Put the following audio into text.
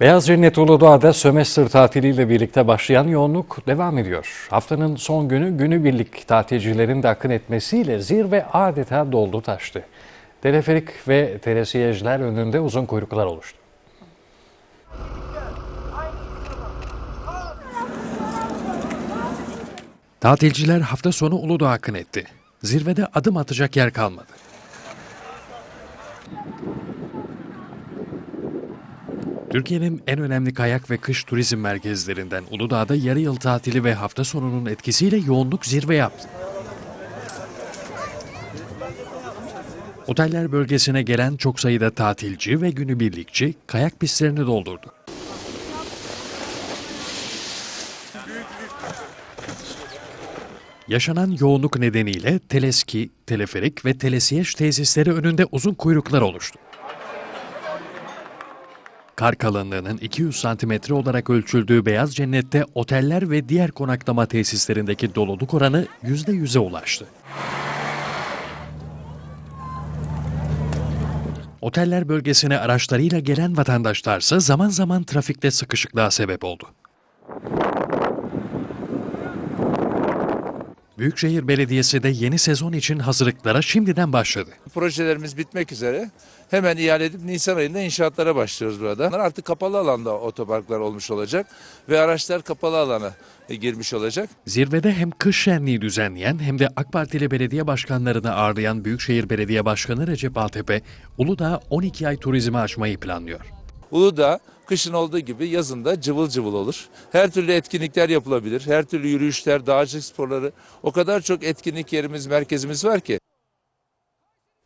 Beyaz Cennet Uludağ'da sömestr tatiliyle birlikte başlayan yoğunluk devam ediyor. Haftanın son günü günübirlik tatilcilerin de akın etmesiyle zirve adeta doldu taştı. Teleferik ve telesiyejler önünde uzun kuyruklar oluştu. Tatilciler hafta sonu Uludağ'a akın etti. Zirvede adım atacak yer kalmadı. Türkiye'nin en önemli kayak ve kış turizm merkezlerinden Uludağ'da yarı yıl tatili ve hafta sonunun etkisiyle yoğunluk zirve yaptı. Oteller bölgesine gelen çok sayıda tatilci ve günübirlikçi kayak pistlerini doldurdu. Yaşanan yoğunluk nedeniyle teleski, teleferik ve telesiyej tesisleri önünde uzun kuyruklar oluştu. Kar kalınlığının 200 santimetre olarak ölçüldüğü Beyaz Cennet'te oteller ve diğer konaklama tesislerindeki doluluk oranı %100'e ulaştı. Oteller bölgesine araçlarıyla gelen vatandaşlarsa zaman zaman trafikte sıkışıklığa sebep oldu. Büyükşehir Belediyesi de yeni sezon için hazırlıklara şimdiden başladı. Projelerimiz bitmek üzere. Hemen ihale edip Nisan ayında inşaatlara başlıyoruz burada. Artık kapalı alanda otoparklar olmuş olacak ve araçlar kapalı alana girmiş olacak. Zirvede hem kış şenliği düzenleyen hem de AK Partili belediye başkanlarını ağırlayan Büyükşehir Belediye Başkanı Recep Altepe, Uludağ 12 ay turizme açmayı planlıyor. Uludağ kışın olduğu gibi yazın da cıvıl cıvıl olur. Her türlü etkinlikler yapılabilir. Her türlü yürüyüşler, dağcılık sporları. O kadar çok etkinlik yerimiz, merkezimiz var ki